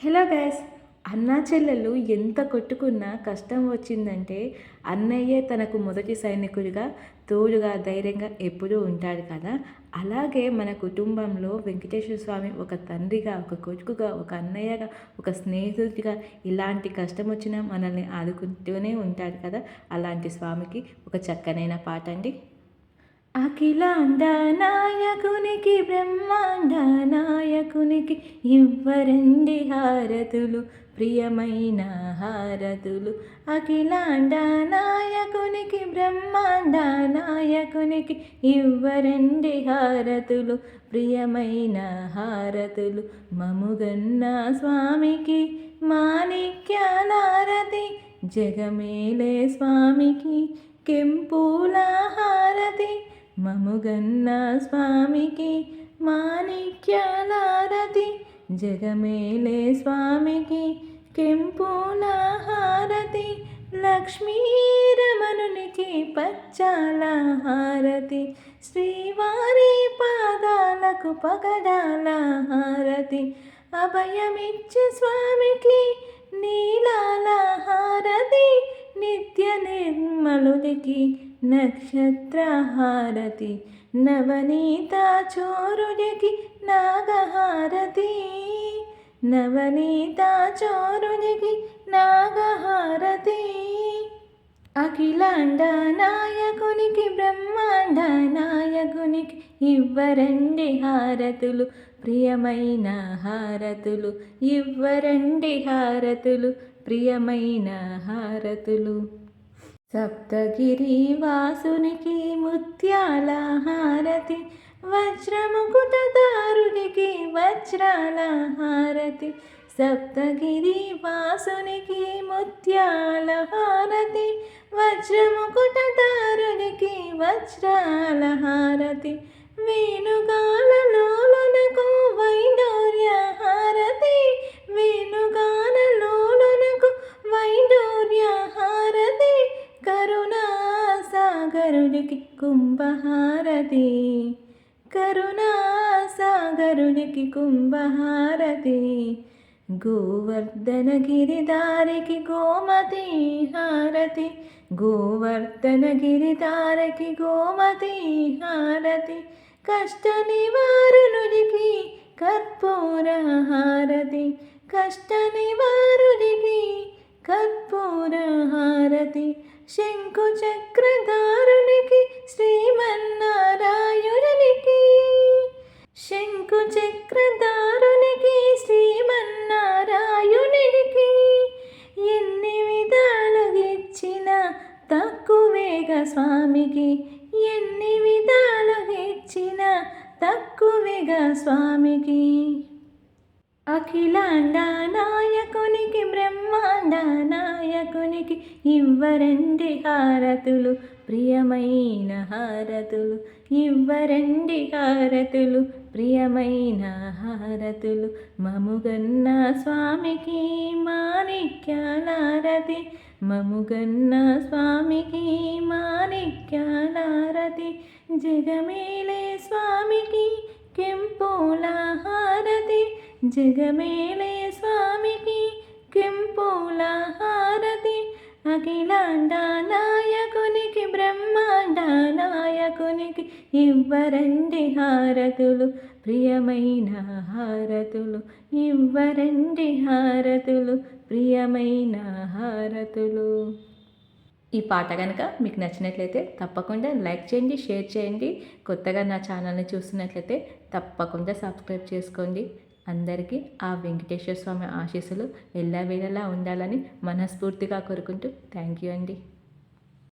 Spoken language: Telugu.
హలో గైస్ అన్నా చెల్లెలు ఎంత కొట్టుకున్నా కష్టం వచ్చిందంటే అన్నయ్యే తనకు మొదటి సైనికుడిగా తోడుగా ధైర్యంగా ఎప్పుడూ ఉంటాడు కదా? అలాగే మన కుటుంబంలో వెంకటేశ్వర స్వామి ఒక తండ్రిగా ఒక కొడుకుగా ఒక అన్నయ్యగా ఒక స్నేహితుడిగా ఇలాంటి కష్టం వచ్చినా మనల్ని ఆదుకుంటూనే ఉంటాడు కదా? అలాంటి స్వామికి ఒక చక్కనైన పాట అండి. అఖిలాండ నాయకునికి బ్రహ్మాండ నాయకునికి ఇవ్వరండి హారతులు ప్రియమైన హారతులు. అఖిలాండ నాయకునికి బ్రహ్మాండ నాయకునికి ఇవ్వరండి హారతులు ప్రియమైన హారతులు. మముగన్న స్వామికి మాణిక్యాలారతి జగమేలే స్వామికి కెంపూల హారతి మముగన్న స్వామికి మాణిక్యాలారతి జగమేలే స్వామికి కెంపుల హారతి లక్ష్మీరమణునికి పచ్చాల హారతి శ్రీవారి పాదాలకు పగడాల హారతి అభయమిచ్చి స్వామికి నీలాల హారతి నిత్య నిర్మలుడికి నక్షత్రహారతి నవనీత చోరునికి నాగహారతి. నవనీత చోరునికి నాగహారతి. అఖిలాండ నాయకునికి బ్రహ్మాండ నాయకునికి ఇవ్వరండి హారతులు ప్రియమైన హారతులు ఇవ్వరండి హారతులు ప్రియమైన హారతులు. సప్తగిరి వాసునికి ముత్యాల హారతి వజ్రముకుటదారునికి వజ్రాల హారతి సప్తగిరి వాసునికి ముత్యాల హారతి వజ్రముకుటదారునికి వజ్రాల హారతి వేణుగ సాగరుడికి కుంభహారతి కరుణాసాగరునికి కుంభహారతి గోవర్ధన గిరిదారికి గోమతి హారతి గోవర్ధన గిరిదారికి గోమతి హారతి కష్ట నివారునికి కర్పూర హారతి కష్ట నివారునికి కర్పూర హారతి శంకు చక్రధారునికి శ్రీమన్నారాయణునికి శంకు చక్రధారునికి శ్రీమన్నారాయణునికి ఎన్ని విధాలుగా ఇచ్చిన స్వామికి. ఎన్ని విధాలుగా ఇచ్చిన స్వామికి. అఖిలాండ నాయకు నాయకునికి ఇవ్వరండి హారతులు ప్రియమైన హారతులు. ఇవ్వరండి హారతులు ప్రియమైన హారతులు. మముగన్న స్వామికి మాణిక్యాలారతి. మముగన్న స్వామికి మాణిక్యాలారతి. జగమేలే స్వామికి కెంపులాహారతి. జగమేలే స్వామికి కెంపుల హారతి అఖిలాండ నాయకునికి బ్రహ్మాండ నాయకునికి ఇవ్వరండి హారతులు. ప్రియమైన హారతులు ఇవ్వరండి హారతులు ప్రియమైన హారతులు. ఈ పాట కనుక మీకు నచ్చినట్లయితే తప్పకుండా లైక్ చేయండి షేర్ చేయండి. కొత్తగా నా ఛానల్ని చూస్తున్నట్లయితే తప్పకుండా సబ్స్క్రైబ్ చేసుకోండి. అందరికీ ఆ వెంకటేశ్వర స్వామి ఆశీస్సులు ఎల్లవేళలా ఉండాలని మనస్ఫూర్తిగా కోరుకుంటూ థ్యాంక్ యూ అండి.